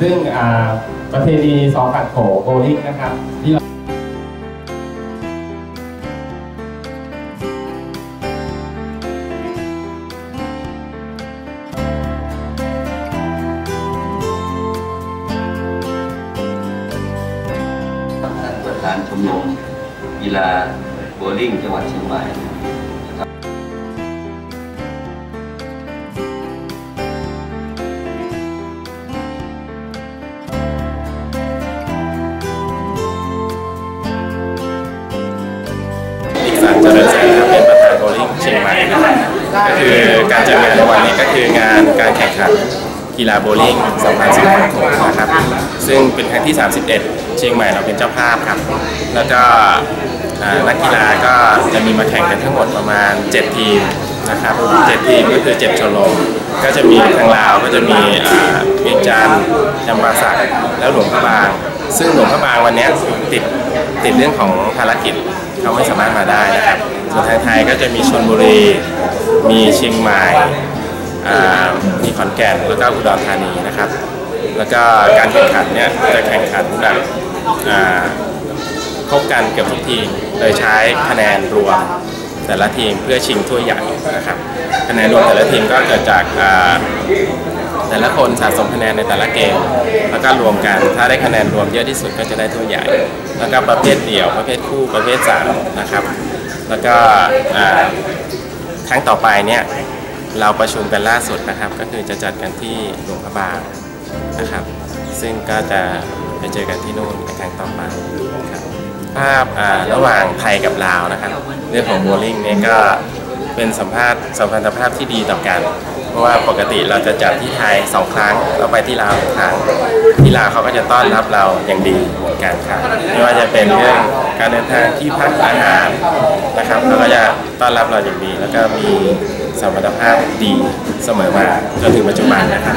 ซึ่งประเพณีสองขัดโขโบลิ่งนะครับที่เราประธานชมรมกีฬาโบว์ลิ่งจังหวัดเชียงใหม่ สารเจริญแสงครับเป็นประธานโบลิ่งเชียงใหม่นะครับก็คือการจัดงานในวันนี้ก็คืองานการแข่งขันกีฬาโบลิ่ง2016นะครับ ซึ่งเป็นครั้งที่ 31 เชียงใหม่เราเป็นเจ้าภาพครับ แล้วก็นักกีฬาก็จะมีมาแข่งกันทั้งหมดประมาณ 7 ทีมนะครับ7ทีมก็คือ 7ชมรมก็จะมีทางลาวก็จะมีเวียงจันทร์จำปาสักแล้วหลวงพระบาง ซึ่งหลวงพระบางวันนี้ติด ติดเรื่องของภารกิจเขาไม่สามารถมาได้นะครับ ส่วนทางไทยก็จะมีชลบุรี มีเชียงใหม่ มีขอนแก่น แล้วก็อุดรธานีนะครับ แล้วก็การแข่งขันเนี่ยจะแข่งขันแบบพบกันเกือบทุกทีม โดยใช้คะแนนรวมแต่ละทีมเพื่อชิงถ้วยใหญ่นะครับ คะแนนรวมแต่ละทีมก็เกิดจาก แต่ละคนสะสมคะแนนในแต่ละเกม แล้วก็รวมกัน ถ้าได้คะแนนรวมเยอะที่สุดก็จะได้ถ้วยใหญ่ แล้วก็ประเภทเดี่ยว ประเภทคู่ ประเภทสามนะครับ แล้วก็ครั้งต่อไปเนี่ยเราประชุมกันล่าสุดนะครับ ก็คือจะจัดกันที่หลวงพระบางนะครับ ซึ่งก็จะไปเจอกันที่นู่นในครั้งต่อไปครับภาพระหว่างไทยกับลาวนะครับ เรื่องของโบลิ่งเนี่ยก็เป็นสัมภาษณ์สัมพันธภาพที่ดีต่อกัน เพราะว่าปกติเราจะจัดที่ไทยสองครั้งเราไปที่ลาวครั้งที่ลาวเขาก็จะต้อนรับเราอย่างดีเหมือนกันครับไม่ว่าจะเป็นเรื่องการเดินทางที่พักอาหารนะครับเขาก็จะต้อนรับเราอย่างดี แล้วก็มีสัมพันธภาพดีเสมอมาจนถึงปัจจุบันนะครับ